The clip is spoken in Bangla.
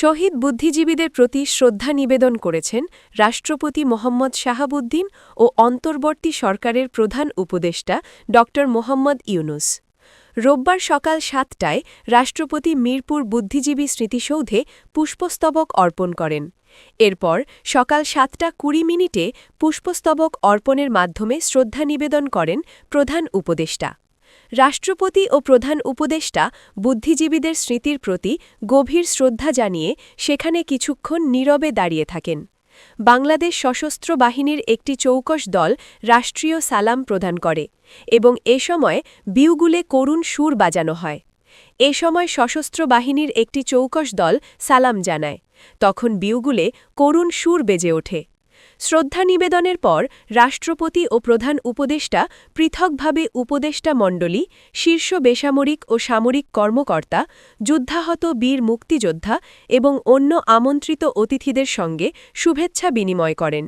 শহীদ বুদ্ধিজীবীদের প্রতি শ্রদ্ধা নিবেদন করেছেন রাষ্ট্রপতি মোহাম্মদ শাহাবুদ্দিন ও অন্তর্বর্তী সরকারের প্রধান উপদেষ্টা ড মোহাম্মদ ইউনুস। রোববার সকাল সাতটায় রাষ্ট্রপতি মিরপুর বুদ্ধিজীবী স্মৃতিসৌধে পুষ্পস্তবক অর্পণ করেন। এরপর সকাল সাতটা কুড়ি মিনিটে পুষ্পস্তবক অর্পণের মাধ্যমে শ্রদ্ধা নিবেদন করেন প্রধান উপদেষ্টা। রাষ্ট্রপতি ও প্রধান উপদেষ্টা বুদ্ধিজীবীদের স্মৃতির প্রতি গভীর শ্রদ্ধা জানিয়ে সেখানে কিছুক্ষণ নীরবে দাঁড়িয়ে থাকেন। বাংলাদেশ সশস্ত্র বাহিনীর একটি চৌকস দল রাষ্ট্রীয় সালাম প্রদান করে এবং এ সময় বিউগুলে করুণ সুর বাজানো হয়। এ সময় সশস্ত্র বাহিনীর একটি চৌকস দল সালাম জানায়। তখন বিউগুলে করুণ সুর বেজে ওঠে। শ্রদ্ধা নিবেদনের পর রাষ্ট্রপতি ও প্রধান উপদেষ্টা পৃথকভাবে উপদেষ্টা মণ্ডলী, শীর্ষ বেসামরিক ও সামরিক কর্মকর্তা, যুদ্ধাহত বীর মুক্তিযোদ্ধা এবং অন্য আমন্ত্রিত অতিথিদের সঙ্গে শুভেচ্ছা বিনিময় করেন।